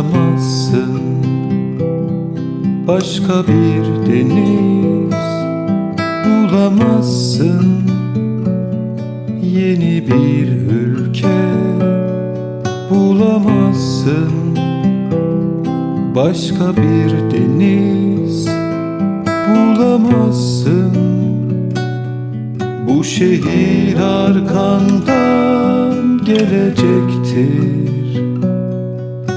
bulamazsın Başka bir deniz bulamazsın. Yeni bir ülke bulamazsın. Başka bir deniz bulamazsın. Bu şehir arkandan gelecektir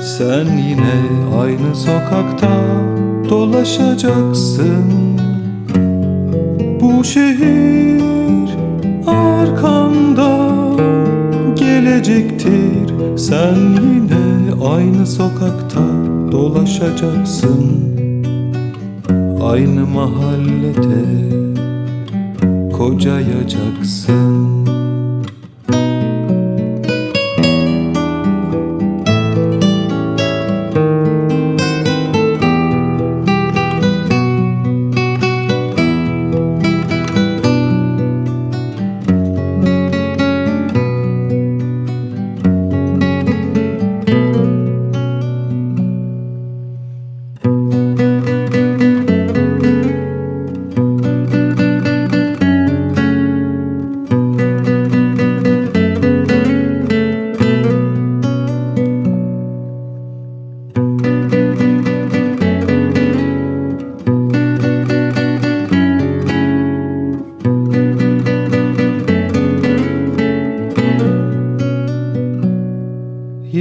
Sen yine aynı sokakta dolaşacaksın. Bu şehir arkandan gelecektir. Sen yine aynı sokakta dolaşacaksın. Aynı mahallede kocayacaksın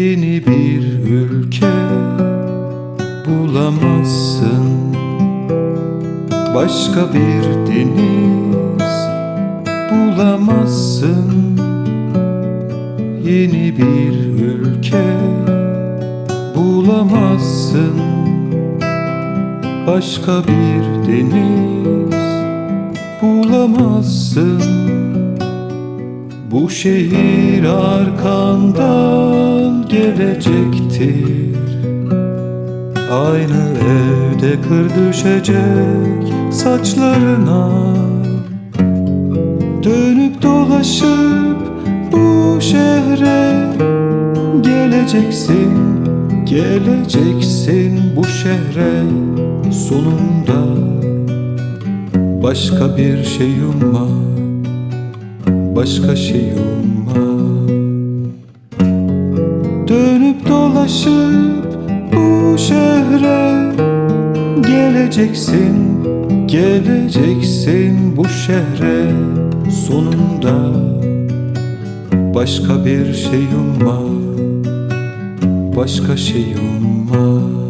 Yeni bir ülke bulamazsın. Başka bir deniz bulamazsın. Yeni bir ülke bulamazsın. Başka bir deniz bulamazsın bu şehir arkandan gelecektir. Aynı evde kır düşecek saçlarına. Dönüp dolaşıp bu şehre geleceksin Geleceksin bu şehre sonunda. Başka bir şey umma başka şey umma Dönüp dolaşıp bu şehre geleceksin Geleceksin bu şehre sonunda. Başka bir şey umma Başka şey umma